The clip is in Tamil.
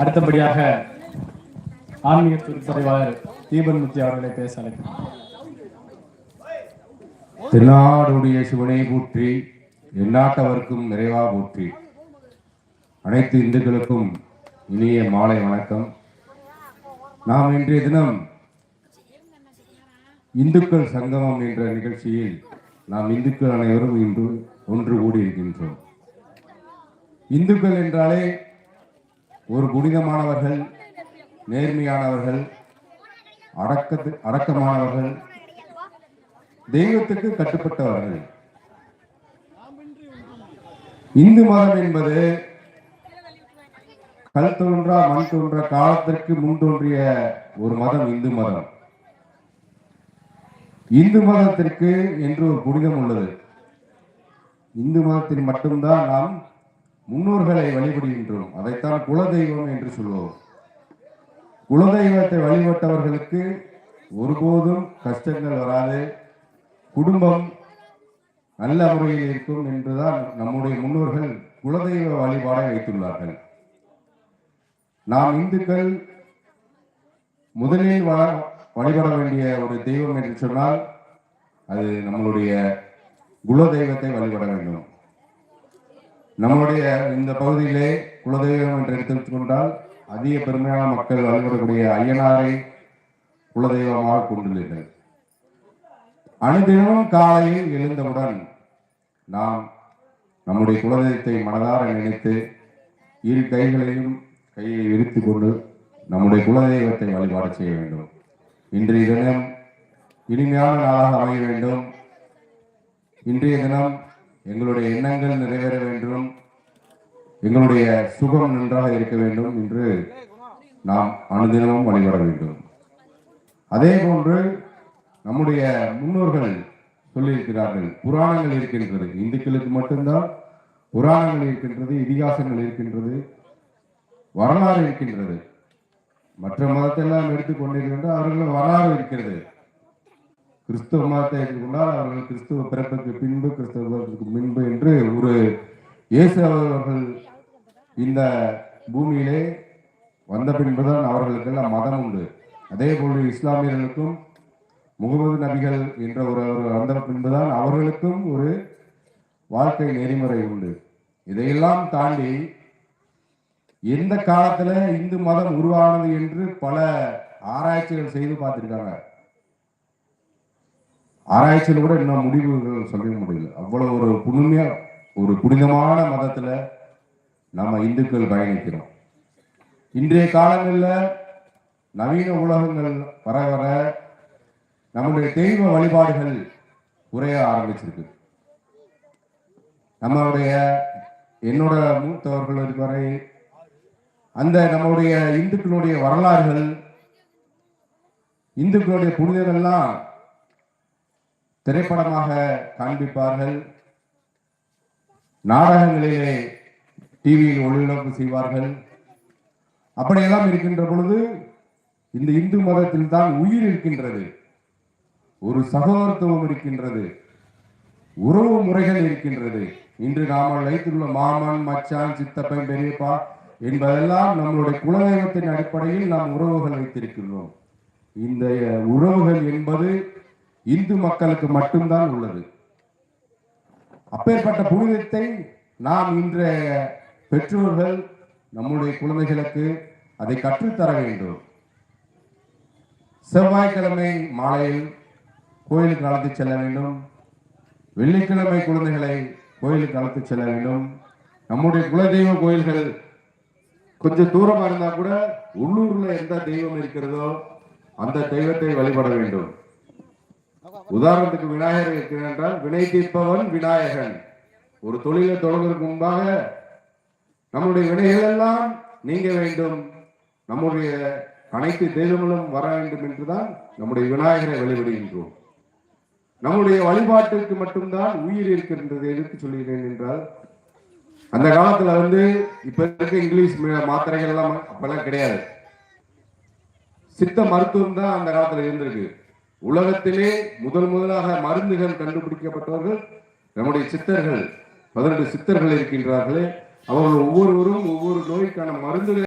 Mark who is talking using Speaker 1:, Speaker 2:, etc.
Speaker 1: அடுத்தபடியாக ஆன்மீக துறைவாளர் தீபன் முத்தி அவர்களை பேச அழைக்கிறேன்
Speaker 2: திருநாடுடைய சிவனை போற்றி எந்நாட்டவருக்கும் நிறைவா போற்றி. அனைத்து இந்துக்களுக்கும் இனிய மாலை வணக்கம். நாம் இன்றைய தினம் இந்துக்கள் சங்கமம் என்ற நிகழ்ச்சியில் நாம் இந்துக்கள் அனைவரும் இன்று ஒன்று கூடியிருக்கின்றோம். இந்துக்கள் என்றாலே ஒரு புனிதமானவர்கள் நேர்மையானவர்கள் அடக்கத்து அடக்கமானவர்கள் தெய்வத்துக்கு கட்டுப்பட்டவர்கள். இந்து மதம் என்பது கல் தோன்றா மண் தோன்ற காலத்திற்கு முன் தோன்றிய ஒரு மதம் இந்து மதம். இந்து மதத்திற்கு என்று ஒரு புனிதம் உள்ளது. இந்து மதத்தில் மட்டும்தான் நாம் முன்னோர்களை வழிபடுகின்றோம். அதைத்தான் குலதெய்வம் என்று சொல்வோம். குலதெய்வத்தை வழிபட்டவர்களுக்கு ஒருபோதும் கஷ்டங்கள் வராது. குடும்பம் நல்ல முறையில் இருக்கும் என்றுதான் நம்முடைய முன்னோர்கள் குலதெய்வ வழிபாடை வைத்துள்ளார்கள். நாம் இந்துக்கள் முதலில் வ- வழிபட வேண்டிய ஒரு தெய்வம் என்று சொன்னால் அது நம்மளுடைய குலதெய்வத்தை வழிபட வேண்டும். நம்மளுடைய இந்த பகுதியிலே குலதெய்வம் என்று எடுத்துக்கொண்டால் அதிக பெருமையான மக்கள் வழிபடக்கூடிய ஐயனாரை குலதெய்வமாக கொண்டுள்ளீர்கள். அனுதினமும் காலையில் எழுந்தவுடன் நாம் நம்முடைய குலதெய்வத்தை மனதார நினைத்து இரு கைகளையும் கையை விரித்து கொண்டு நம்முடைய குலதெய்வத்தை வழிபாடு செய்ய வேண்டும். இன்றைய தினம் இனிமையான நாளாக அமைய வேண்டும். இன்றைய தினம் எங்களுடைய எண்ணங்கள் நிறைவேற வேண்டும். எங்களுடைய சுகம் நன்றாக இருக்க வேண்டும் என்று நாம் அனுதினமும் வழிபட வேண்டும். அதே போன்று நம்முடைய முன்னோர்கள் சொல்லியிருக்கிறார்கள் புராணங்கள் இருக்கின்றது இந்துக்களுக்கு மட்டும்தான் புராணங்கள் இருக்கின்றது இதிகாசங்கள் இருக்கின்றது வரலாறு இருக்கின்றது. மற்ற மதத்தெல்லாம் எடுத்துக்கொண்டிருக்கின்ற அவர்கள் வரலாறு இருக்கிறது. கிறிஸ்துவ மதத்தை ஏற்றுக்கொண்டால் அவர்கள் கிறிஸ்துவ பிறப்புக்கு பின்பு கிறிஸ்துவ பிறப்புக்கு பின்பு என்று ஒரு இயேசு அவர்கள் இந்த பூமியிலே வந்த பின்புதான் அவர்களுக்கெல்லாம் மதம் உண்டு. அதே போல் இஸ்லாமியர்களுக்கும் முகமது நபிகள் என்ற ஒரு அவர் வந்த பின்புதான் அவர்களுக்கும் ஒரு வாழ்க்கை நெறிமுறை உண்டு. இதையெல்லாம் தாண்டி எந்த காலத்துல இந்து மதம் உருவானது என்று பல ஆராய்ச்சிகள் செய்து பார்த்திருக்காங்க. ஆராய்ச்சியில் கூட இன்னும் முடிவுகள் சொல்ல முடியல. அவ்வளவு ஒரு புனிமையா ஒரு புனிதமான மதத்துல நம்ம இந்துக்கள் பயணிக்கிறோம். இன்றைய காலங்களில் நவீன உலகங்கள் வர வர நம்முடைய தெய்வ வழிபாடுகள் குறைய ஆரம்பிச்சிருக்கு. நம்மளுடைய என்னோட மூத்தவர்கள் இதுவரை அந்த நம்முடைய இந்துக்களுடைய வரலாறுகள் இந்துக்களுடைய புனிதங்கள்லாம் திரைப்படமாக காண்பிப்பார்கள். நாடகங்களிலே டிவியில் ஒளிபரப்பு செய்வார்கள். அப்படியெல்லாம் இருக்கின்ற பொழுது இந்த இந்து மதத்தில் தான் உயிர் இருக்கின்றது. ஒரு சகோதரத்துவம் இருக்கின்றது. உறவு முறைகள் இருக்கின்றது. இன்று நாம் வைத்துள்ள மாமன் மச்சான் சித்தப்பன் பெரியப்பா என்பதெல்லாம் நம்மளுடைய குலதெய்வத்தின் அடிப்படையில் நாம் உறவுகள் வைத்திருக்கின்றோம். இந்த உறவுகள் என்பது இந்து மக்களுக்கு மட்டும்தான் உள்ளது. அப்பேற்பட்ட புனிதத்தை நாம் இன்றைய பெற்றோர்கள் நம்முடைய குழந்தைகளுக்கு அதை கற்றுத்தர வேண்டும். செவ்வாய்க்கிழமை மாலையில் கோயிலுக்கு அழைத்து செல்ல வேண்டும். வெள்ளிக்கிழமை குழந்தைகளை கோயிலுக்கு அழைத்து செல்ல வேண்டும். நம்முடைய குலதெய்வ கோயில்கள் கொஞ்சம் தூரமா இருந்தா கூட உள்ளூர்ல எந்த தெய்வம் இருக்கிறதோ அந்த தெய்வத்தை வழிபட வேண்டும். உதாரணத்துக்கு விநாயகர் இருக்கிறார் என்றால் வினை தீர்ப்பவன் விநாயகன். ஒரு தொழிலை தொடங்குவதற்கு முன்பாக நம்முடைய வினைகள் எல்லாம் நீங்க வேண்டும். நம்முடைய அனைத்து தெய்வங்களும் வர வேண்டும் என்றுதான் நம்முடைய விநாயகரை வழிபடுகின்றோம். நம்முடைய வழிபாட்டிற்கு மட்டும்தான் உயிர் இருக்கின்றது எதிர்த்து சொல்கிறேன் என்றால் அந்த காலத்துல வந்து இப்ப இருக்க இங்கிலீஷ் மாத்திரைகள் எல்லாம் அப்பெல்லாம் கிடையாது. சித்த மருத்துவம் தான் அந்த காலத்துல இருந்திருக்கு. உலகத்திலே முதல் முதலாக மருந்துகள் கண்டுபிடிக்கப்பட்டவர்கள் நம்முடைய சித்தர்கள் பதினெட்டு சித்தர்கள் இருக்கின்றார்களே. அவர்கள் ஒவ்வொருவரும் ஒவ்வொரு நோய்க்கான மருந்துகளை